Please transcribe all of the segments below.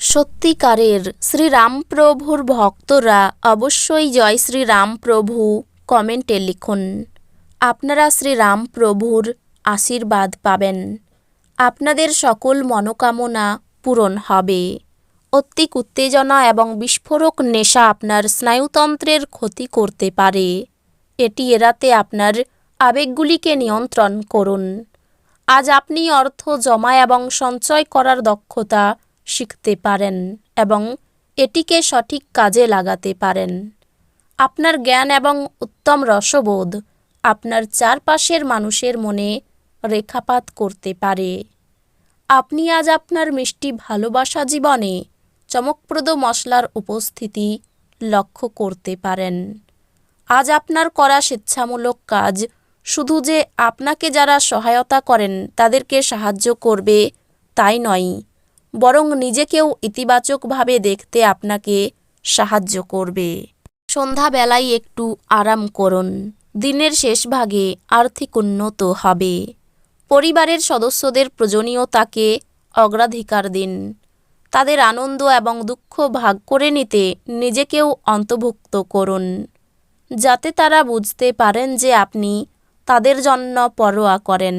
সত্যিকারের শ্রীরামপ্রভুর ভক্তরা অবশ্যই জয় শ্রীরামপ্রভু কমেন্টে লিখুন। আপনারা শ্রীরামপ্রভুর আশীর্বাদ পাবেন। আপনাদের সকল মনোকামনা পূরণ হবে। অত্যাধিক উত্তেজনা এবং বিস্ফোরক নেশা আপনার স্নায়ুতন্ত্রের ক্ষতি করতে পারে। এটি এড়াতে আপনার আবেগগুলিকে নিয়ন্ত্রণ করুন। আজ আপনি অর্থ, জমা এবং সঞ্চয় করার দক্ষতা শিখতে পারেন এবং এটিকে সঠিক কাজে লাগাতে পারেন। আপনার জ্ঞান এবং উত্তম রসবোধ আপনার চারপাশের মানুষের মনে রেখাপাত করতে পারে। আপনি আজ আপনার মিষ্টি ভালোবাসা জীবনে চমকপ্রদ মশলার উপস্থিতি লক্ষ্য করতে পারেন। আজ আপনার করা স্বেচ্ছামূলক কাজ শুধু যে আপনাকে যারা সহায়তা করেন তাদেরকে সাহায্য করবে তাই নয় বরং নিজেকেও ইতিবাচকভাবে দেখতে আপনাকে সাহায্য করবে। সন্ধ্যাবেলায় একটু আরাম করুন। দিনের শেষ ভাগে আর্থিক উন্নত হবে। পরিবারের সদস্যদের প্রয়োজনীয়তাকে অগ্রাধিকার দিন। তাদের আনন্দ এবং দুঃখ ভাগ করে নিতে নিজেকেও অন্তর্ভুক্ত করুন। যাতে তারা বুঝতে পারেন যে আপনি তাদের জন্য পরোয়া করেন।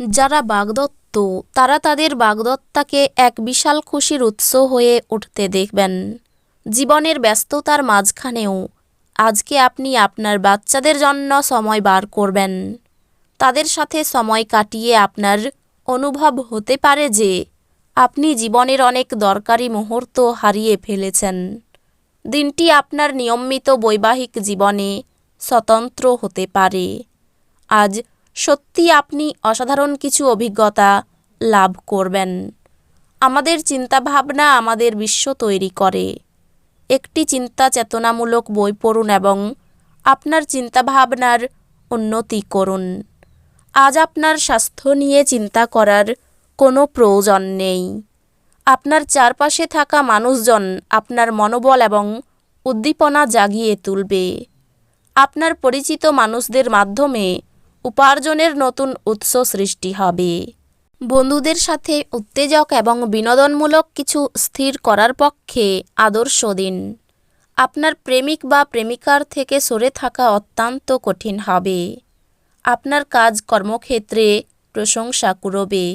যারা বাগদত্ত তারা তাদের বাগদত্তাকে এক বিশাল খুশির উৎস হয়ে উঠতে দেখবেন। জীবনের ব্যস্ততার মাঝখানেও আজকে আপনি আপনার বাচ্চাদের জন্য সময় বার করবেন। তাদের সাথে সময় কাটিয়ে আপনার অনুভব হতে পারে যে আপনি জীবনের অনেক দরকারি মুহূর্ত হারিয়ে ফেলেছেন। দিনটি আপনার নিয়মিত বৈবাহিক জীবনে স্বতন্ত্র হতে পারে। আজ সত্যি আপনি অসাধারণ কিছু অভিজ্ঞতা লাভ করবেন। আমাদের চিন্তাভাবনা আমাদের বিশ্ব তৈরি করে। একটি চিন্তা চেতনামূলক বই পড়ুন এবং আপনার চিন্তাভাবনার উন্নতি করুন। আজ আপনার স্বাস্থ্য নিয়ে চিন্তা করার কোনো প্রয়োজন নেই। আপনার চারপাশে থাকা মানুষজন আপনার মনোবল এবং উদ্দীপনা জাগিয়ে তুলবে। আপনার পরিচিত মানুষদের মাধ্যমে উপার্জনের নতুন উৎস সৃষ্টি হবে। বন্ধুদের সাথে উত্তেজক এবং বিনোদনমূলক কিছু স্থির করার পক্ষে আদর্শ দিন। আপনার প্রেমিক বা প্রেমিকার থেকে সরে থাকা অত্যন্ত কঠিন হবে। আপনার কাজ কর্মক্ষেত্রে প্রশংসা কুড়বে।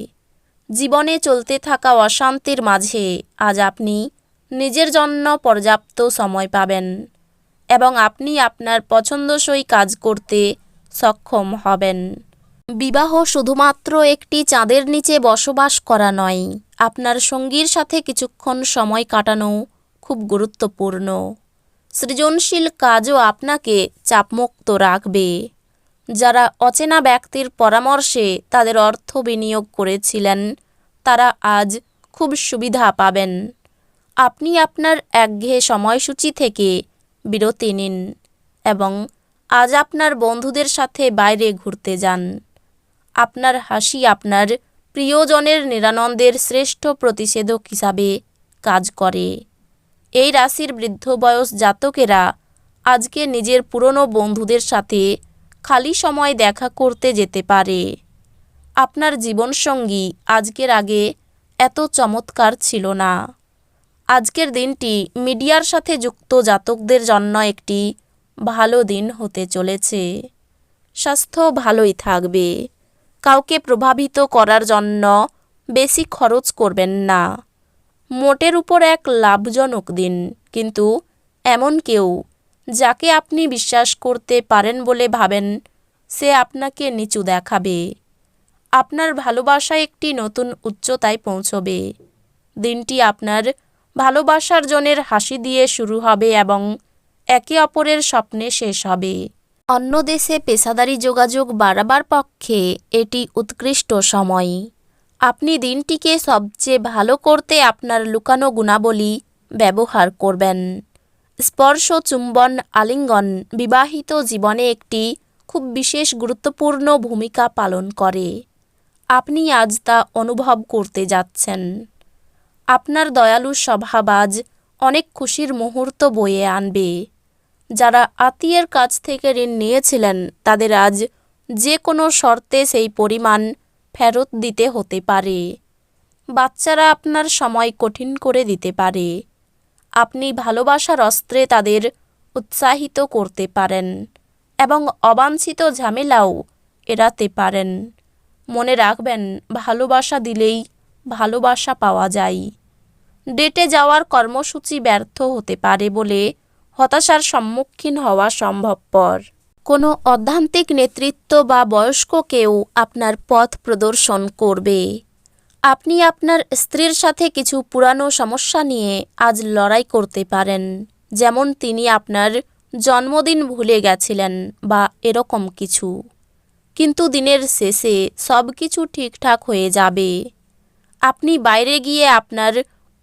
জীবনে চলতে থাকা অশান্তির মাঝে আজ আপনি নিজের জন্য পর্যাপ্ত সময় পাবেন এবং আপনি আপনার পছন্দসই কাজ করতে সক্ষম হবেন। বিবাহ শুধুমাত্র একটি চাঁদের নিচে বসবাস করা নয়, আপনার সঙ্গীর সাথে কিছুক্ষণ সময় কাটানো খুব গুরুত্বপূর্ণ। সৃজনশীল কাজও আপনাকে চাপমুক্ত রাখবে। যারা অচেনা ব্যক্তির পরামর্শে তাদের অর্থ বিনিয়োগ করেছিলেন, তারা আজ খুব সুবিধা পাবেন। আপনি আপনার একঘেয়ে সময়সূচি থেকে বিরতি নিন এবং আজ আপনার বন্ধুদের সাথে বাইরে ঘুরতে যান। আপনার হাসি আপনার প্রিয়জনের নিরানন্দের শ্রেষ্ঠ প্রতিষেধক হিসাবে কাজ করে। এই রাশির বৃদ্ধ বয়স জাতকেরা আজকে নিজের পুরনো বন্ধুদের সাথে খালি সময় দেখা করতে যেতে পারে। আপনার জীবনসঙ্গী আজকের আগে এত চমৎকার ছিল না। আজকের দিনটি মিডিয়ার সাথে যুক্ত জাতকদের জন্য একটি ভালো দিন হতে চলেছে। স্বাস্থ্য ভালোই থাকবে। কাউকে প্রভাবিত করার জন্য বেশি খরচ করবেন না। মোটের উপর এক লাভজনক দিন, কিন্তু এমন কেউ যাকে আপনি বিশ্বাস করতে পারেন বলে ভাবেন, সে আপনাকে নিচু দেখাবে। আপনার ভালোবাসা একটি নতুন উচ্চতায় পৌঁছবে। দিনটি আপনার ভালোবাসার জনের হাসি দিয়ে শুরু হবে এবং একে অপরের স্বপ্নে শেষ হবে। অন্য দেশে পেশাদারি যোগাযোগ বাড়াবার পক্ষে এটি উৎকৃষ্ট সময়। আপনি দিনটিকে সবচেয়ে ভালো করতে আপনার লুকানো গুণাবলী ব্যবহার করবেন। স্পর্শ চুম্বন আলিঙ্গন বিবাহিত জীবনে একটি খুব বিশেষ গুরুত্বপূর্ণ ভূমিকা পালন করে। আপনি আজ তা অনুভব করতে যাচ্ছেন। আপনার দয়ালু স্বভাব আজ অনেক খুশির মুহূর্ত বয়ে আনবে। যারা আত্মীয়ের কাছ থেকে ঋণ নিয়েছিলেন, তাদের আজ যে কোনো শর্তে সেই পরিমাণ ফেরত দিতে হতে পারে। বাচ্চারা আপনার সময় কঠিন করে দিতে পারে। আপনি ভালোবাসার অস্ত্রে তাদের উৎসাহিত করতে পারেন এবং অবাঞ্ছিত ঝামেলাও এড়াতে পারেন। মনে রাখবেন, ভালোবাসা দিলেই ভালোবাসা পাওয়া যায়। ডেটে যাওয়ার কর্মসূচি ব্যর্থ হতে পারে বলে হতাশার সম্মুখীন হওয়া সম্ভবপর। কোনো অধ্যান্তিক নেতৃত্ব বা বয়স্ক কেউ আপনার পথ প্রদর্শন করবে। আপনি আপনার স্ত্রীর সাথে কিছু পুরানো সমস্যা নিয়ে আজ লড়াই করতে পারেন, যেমন তিনি আপনার জন্মদিন ভুলে গেছিলেন বা এরকম কিছু। কিন্তু দিনের শেষে সব কিছু ঠিকঠাক হয়ে যাবে। আপনি বাইরে গিয়ে আপনার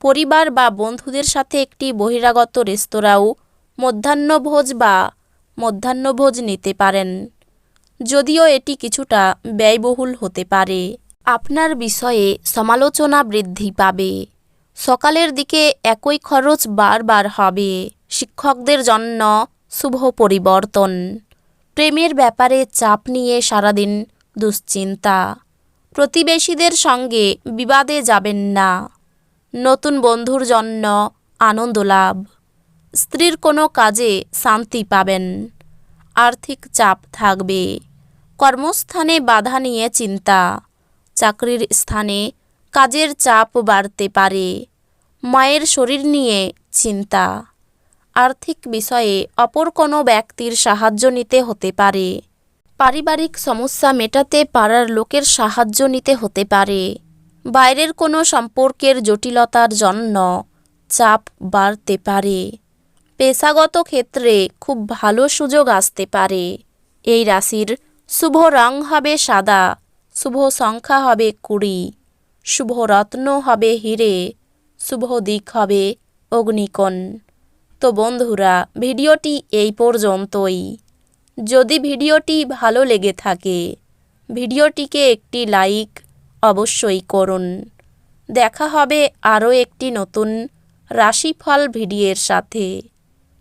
পরিবার বা বন্ধুদের সাথে একটি বহিরাগত রেস্তোরাঁও মধ্যাহ্নভোজ বা মধ্যাহ্নভোজ নিতে পারেন। যদিও এটি কিছুটা ব্যয়বহুল হতে পারে। আপনার বিষয়ে সমালোচনা বৃদ্ধি পাবে। সকালের দিকে একই খরচ বারবার হবে। শিক্ষকদের জন্য শুভ পরিবর্তন। প্রেমের ব্যাপারে চাপ নিয়ে সারাদিন দুশ্চিন্তা। প্রতিবেশীদের সঙ্গে বিবাদে যাবেন না। নতুন বন্ধুর জন্য আনন্দ লাভ। স্ত্রীর কোনো কাজে শান্তি পাবেন। আর্থিক চাপ থাকবে। কর্মস্থানে বাধা নিয়ে চিন্তা। চাকরির স্থানে কাজের চাপ বাড়তে পারে। মায়ের শরীর নিয়ে চিন্তা। আর্থিক বিষয়ে অপর কোনো ব্যক্তির সাহায্য নিতে হতে পারে। পারিবারিক সমস্যা মেটাতে পাড়ার লোকের সাহায্য নিতে হতে পারে। বাইরের কোনো সম্পর্কের জটিলতার জন্য চাপ বাড়তে পারে। পেশাগত ক্ষেত্রে খুব ভালো সুযোগ আসতে পারে। এই রাশির শুভ রং হবে সাদা, শুভ সংখ্যা হবে কুড়ি, শুভ রত্ন হবে হিরে, শুভ দিক হবে অগ্নিকোণ। তো বন্ধুরা, ভিডিওটি এই পর্যন্তই। যদি ভিডিওটি ভালো লেগে থাকে, ভিডিওটিকে একটি লাইক অবশ্যই করুন। দেখা হবে আরও একটি নতুন রাশিফল ভিডিওর সাথে।